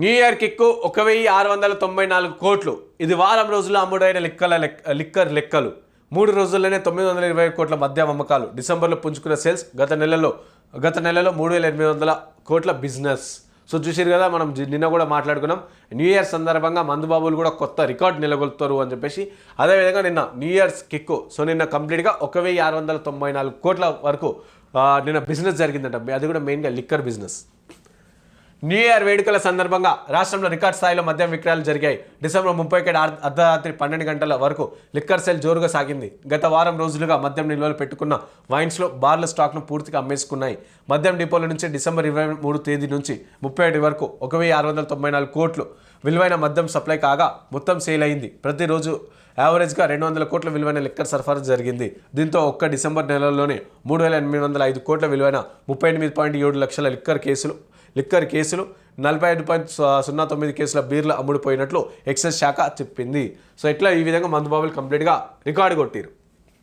New year kick ఒక వెయ్యి ఆరు వందల తొంభై నాలుగు కోట్లు. ఇది వారం రోజుల్లో అమ్ముడైన లెక్కల లెక్క లిక్కర్ లెక్కలు. మూడు రోజుల్లోనే తొమ్మిది వందల ఇరవై కోట్ల మద్యం అమ్మకాలు. డిసెంబర్లో పుంజుకున్న సేల్స్ గత నెలలో గత నెలలో మూడు వేల ఎనిమిది వందల కోట్ల బిజినెస్. సో చూసారు కదా మనం నిన్న కూడా మాట్లాడుకున్నాం. న్యూ ఇయర్ సందర్భంగా మందుబాబులు కూడా కొత్త రికార్డ్ నిలగొల్తారు అని చెప్పేసి అదేవిధంగా నిన్న న్యూ ఇయర్స్ కిక్కు. సో నిన్న కంప్లీట్గా ఒక వెయ్యి ఆరు వందల తొంభై నాలుగు కోట్ల వరకు నిన్న బిజినెస్ జరిగిందంట. అది కూడా మెయిన్గా లిక్కర్ బిజినెస్. న్యూ ఇయర్ వేడుకల సందర్భంగా రాష్ట్రంలో రికార్డ్ స్థాయిలో మద్యం విక్రయాలు జరిగాయి. డిసెంబర్ ముప్పై ఒకటి అర్ధరాత్రి పన్నెండు గంటల వరకు లిక్కర్ సేల్ జోరుగా సాగింది. గత వారం రోజులుగా మద్యం నిల్వలు పెట్టుకున్న వైన్స్లో బార్ల స్టాక్ను పూర్తిగా అమ్మేసుకున్నాయి. మద్యం డిపోల నుంచి డిసెంబర్ ఇరవై మూడు తేదీ నుంచి ముప్పై ఒకటి వరకు ఒక వెయ్యి ఆరు వందల తొంభై నాలుగు కోట్లు విలువైన మద్యం సప్లై కాగా మొత్తం సేల్ అయింది. ప్రతిరోజు యావరేజ్గా రెండు వందల కోట్ల విలువైన లిక్కర్ సరఫరా జరిగింది. దీంతో ఒక్క డిసెంబర్ నెలలోనే మూడు వేల ఎనిమిది వందల ఐదు కోట్ల విలువైన ముప్పై ఎనిమిది పాయింట్ ఏడు లక్షల లిక్కర్ కేసులు లిక్కర్ కేసులు నలభై ఐదు పాయింట్ సున్నా తొమ్మిది కేసుల బీర్లు అమ్ముడుపోయినట్లు ఎక్సైజ్ శాఖ చెప్పింది. సో ఇట్లా ఈ విధంగా మందుబాబులు కంప్లీట్గా రికార్డు కొట్టారు.